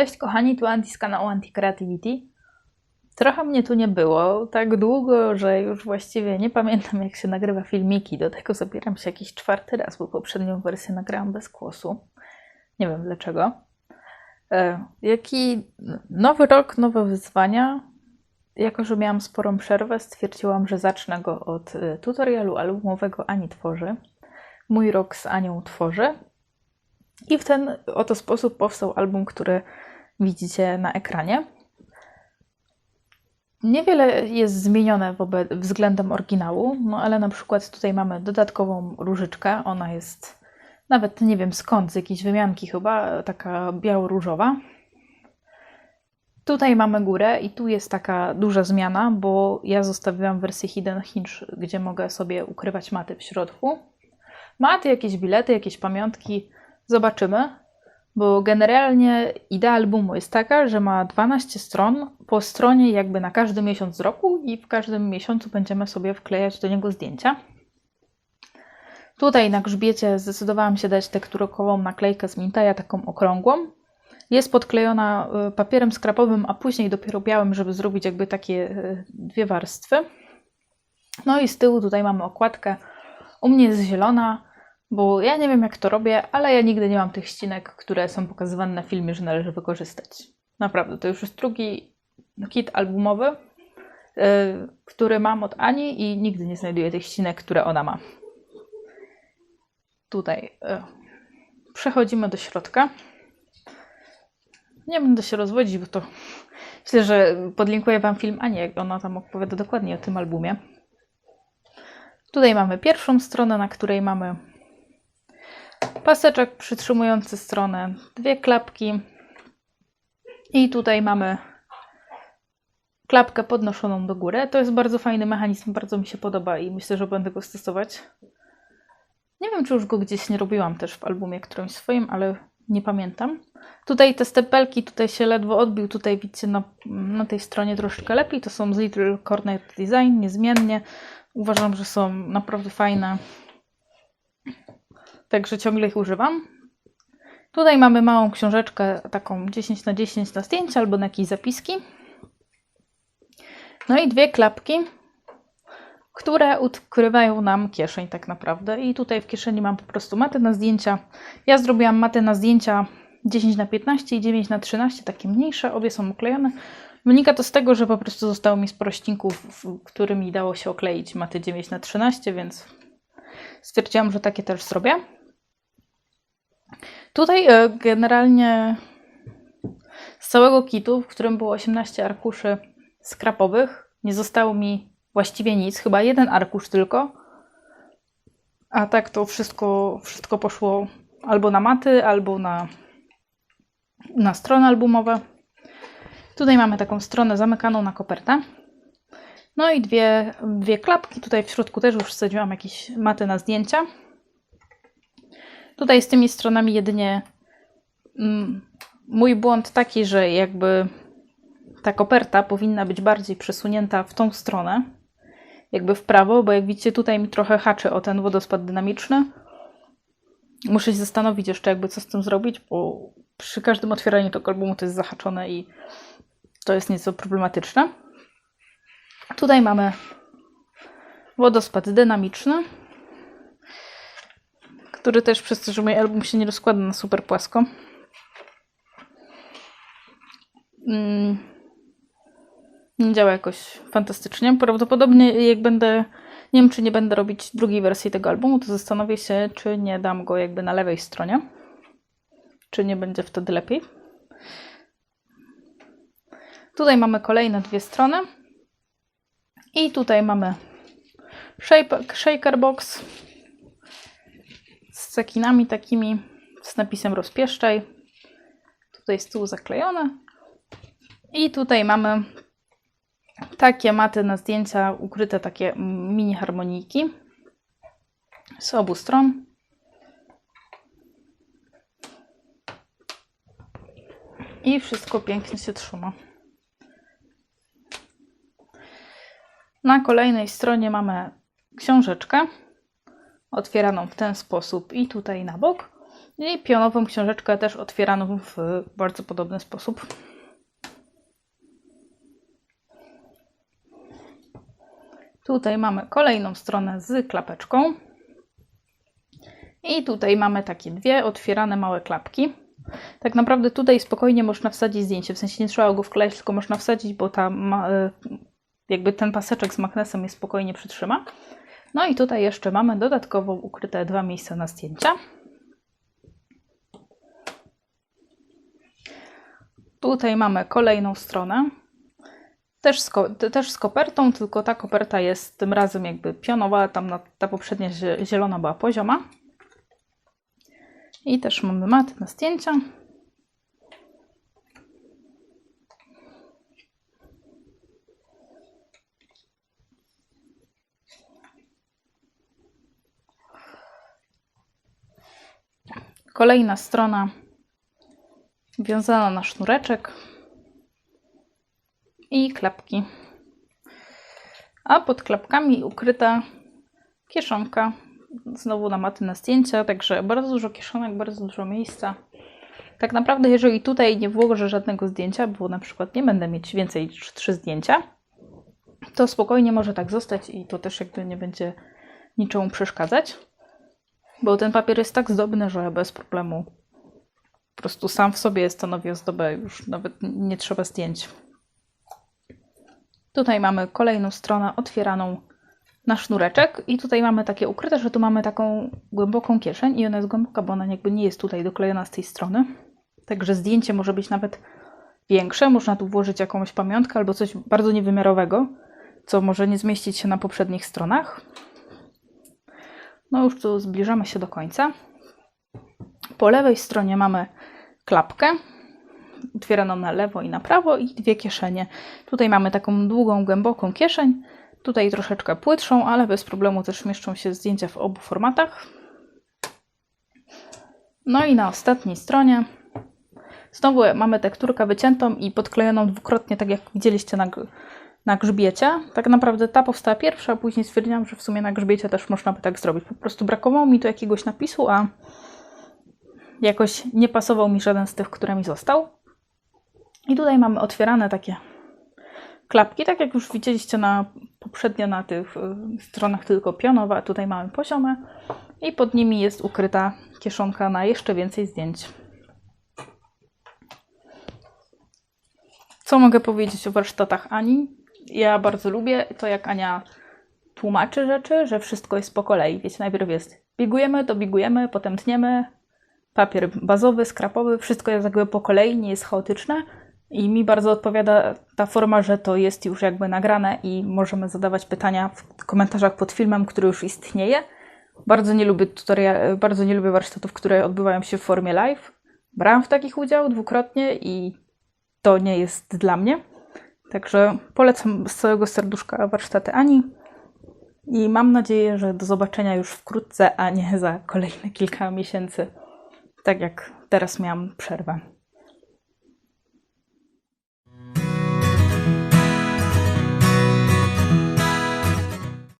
Cześć kochani, tu Anti z kanału Anti Creativity. Trochę mnie tu nie było, tak długo, że już właściwie nie pamiętam jak się nagrywa filmiki. Do tego zabieram się jakiś czwarty raz, bo poprzednią wersję nagrałam bez głosu. Nie wiem dlaczego. E, jaki nowy rok, nowe wyzwania. Jako, że miałam sporą przerwę, stwierdziłam, że zacznę go od e, tutorialu albumowego Ani Tworzy. Mój rok z Anią tworzy. I w ten oto sposób powstał album, który widzicie na ekranie. Niewiele jest zmienione wobec, względem oryginału, no ale na przykład tutaj mamy dodatkową różyczkę. Ona jest nawet nie wiem skąd, z jakiejś wymianki chyba, taka biało-różowa. Tutaj mamy górę i tu jest taka duża zmiana, bo ja zostawiłam wersję Hidden Hinge, gdzie mogę sobie ukrywać maty w środku. Maty, jakieś bilety, jakieś pamiątki, zobaczymy. Bo generalnie idea albumu jest taka, że ma 12 stron, po stronie jakby na każdy miesiąc roku i w każdym miesiącu będziemy sobie wklejać do niego zdjęcia. Tutaj na grzbiecie zdecydowałam się dać tekturokową naklejkę z Mintaja, taką okrągłą. Jest podklejona y, papierem skrapowym, a później dopiero białym, żeby zrobić jakby takie y, dwie warstwy. No i z tyłu tutaj mamy okładkę. U mnie jest zielona, bo ja nie wiem jak to robię, ale ja nigdy nie mam tych ścinek, które są pokazywane na filmie, że należy wykorzystać. Naprawdę, to już jest drugi kit albumowy, yy, który mam od Ani i nigdy nie znajduję tych ścinek, które ona ma. Tutaj yy, przechodzimy do środka. Nie będę się rozwodzić, bo to myślę, że podlinkuję Wam film Ani, jak ona tam opowiada dokładnie o tym albumie. Tutaj mamy pierwszą stronę, na której mamy paseczek przytrzymujący stronę, dwie klapki i tutaj mamy klapkę podnoszoną do góry. To jest bardzo fajny mechanizm, bardzo mi się podoba i myślę, że będę go stosować. Nie wiem, czy już go gdzieś nie robiłam też w albumie którymś swoim, ale nie pamiętam. Tutaj te stepelki, tutaj się ledwo odbił, tutaj widzicie na, na tej stronie troszeczkę lepiej. To są z Little Cornet Design, niezmiennie. Uważam, że są naprawdę fajne. Także ciągle ich używam. Tutaj mamy małą książeczkę, taką 10 na 10 na zdjęcia albo na jakieś zapiski. No i dwie klapki, które ukrywają nam kieszeń tak naprawdę. I tutaj w kieszeni mam po prostu matę na zdjęcia. Ja zrobiłam matę na zdjęcia 10 na 15 i 9 na 13, takie mniejsze, obie są uklejone. Wynika to z tego, że po prostu zostało mi sporo ścinków, którymi dało się okleić maty 9 na 13, więc stwierdziłam, że takie też zrobię. Tutaj e, generalnie z całego kitu, w którym było 18 arkuszy skrapowych, nie zostało mi właściwie nic, chyba jeden arkusz tylko. A tak to wszystko, wszystko poszło albo na maty, albo na, na strony albumowe. Tutaj mamy taką stronę zamykaną na kopertę. No i dwie, dwie klapki. Tutaj w środku też już wsadziłam jakieś maty na zdjęcia. Tutaj z tymi stronami jedynie mm, mój błąd taki, że jakby ta koperta powinna być bardziej przesunięta w tą stronę, jakby w prawo, bo jak widzicie tutaj mi trochę haczy o ten wodospad dynamiczny. Muszę się zastanowić jeszcze jakby co z tym zrobić, bo przy każdym otwieraniu tego albumu to jest zahaczone i to jest nieco problematyczne. Tutaj mamy wodospad dynamiczny który też przez to, że mój album się nie rozkłada na super płasko. Mm, nie działa jakoś fantastycznie. Prawdopodobnie jak będę, nie wiem czy nie będę robić drugiej wersji tego albumu, to zastanowię się, czy nie dam go jakby na lewej stronie. Czy nie będzie wtedy lepiej. Tutaj mamy kolejne dwie strony. I tutaj mamy shaker box z cekinami takimi z napisem rozpieszczaj. Tutaj z tyłu zaklejone. I tutaj mamy takie maty na zdjęcia, ukryte takie mini harmonijki z obu stron. I wszystko pięknie się trzyma. Na kolejnej stronie mamy książeczkę otwieraną w ten sposób i tutaj na bok. I pionową książeczkę też otwieraną w bardzo podobny sposób. Tutaj mamy kolejną stronę z klapeczką. I tutaj mamy takie dwie otwierane małe klapki. Tak naprawdę tutaj spokojnie można wsadzić zdjęcie, w sensie nie trzeba go wklejać, tylko można wsadzić, bo ta ma, e, jakby ten paseczek z magnesem je spokojnie przytrzyma. No i tutaj jeszcze mamy dodatkowo ukryte dwa miejsca na zdjęcia. Tutaj mamy kolejną stronę. Też z, też z kopertą, tylko ta koperta jest tym razem jakby pionowa, tam ta poprzednia zie- zielona była pozioma. I też mamy maty na zdjęcia. Kolejna strona wiązana na sznureczek i klapki. A pod klapkami ukryta kieszonka. Znowu na maty na zdjęcia, także bardzo dużo kieszonek, bardzo dużo miejsca. Tak naprawdę, jeżeli tutaj nie włożę żadnego zdjęcia, bo na przykład nie będę mieć więcej niż trzy zdjęcia, to spokojnie może tak zostać i to też jakby nie będzie niczemu przeszkadzać. Bo ten papier jest tak zdobny, że bez problemu po prostu sam w sobie stanowi ozdobę, już nawet nie trzeba zdjęć. Tutaj mamy kolejną stronę otwieraną na sznureczek i tutaj mamy takie ukryte, że tu mamy taką głęboką kieszeń i ona jest głęboka, bo ona jakby nie jest tutaj doklejona z tej strony. Także zdjęcie może być nawet większe, można tu włożyć jakąś pamiątkę albo coś bardzo niewymiarowego, co może nie zmieścić się na poprzednich stronach. No już tu zbliżamy się do końca. Po lewej stronie mamy klapkę, otwieraną na lewo i na prawo i dwie kieszenie. Tutaj mamy taką długą, głęboką kieszeń, tutaj troszeczkę płytszą, ale bez problemu też mieszczą się zdjęcia w obu formatach. No i na ostatniej stronie znowu mamy tekturkę wyciętą i podklejoną dwukrotnie, tak jak widzieliście na, na grzbiecie. Tak naprawdę ta powstała pierwsza, a później stwierdziłam, że w sumie na grzbiecie też można by tak zrobić. Po prostu brakowało mi tu jakiegoś napisu, a jakoś nie pasował mi żaden z tych, które mi został. I tutaj mamy otwierane takie klapki, tak jak już widzieliście na poprzednio na tych y, stronach tylko pionowe, a tutaj mamy poziome i pod nimi jest ukryta kieszonka na jeszcze więcej zdjęć. Co mogę powiedzieć o warsztatach Ani? Ja bardzo lubię to, jak Ania tłumaczy rzeczy, że wszystko jest po kolei. Wiecie, najpierw jest bigujemy, to bigujemy, potem tniemy, papier bazowy, skrapowy, wszystko jest jakby po kolei, nie jest chaotyczne. I mi bardzo odpowiada ta forma, że to jest już jakby nagrane i możemy zadawać pytania w komentarzach pod filmem, który już istnieje. Bardzo nie lubię tutoria, bardzo nie lubię warsztatów, które odbywają się w formie live. Brałam w takich udział dwukrotnie i to nie jest dla mnie. Także polecam z całego serduszka warsztaty Ani. I mam nadzieję, że do zobaczenia już wkrótce, a nie za kolejne kilka miesięcy, tak jak teraz miałam przerwę.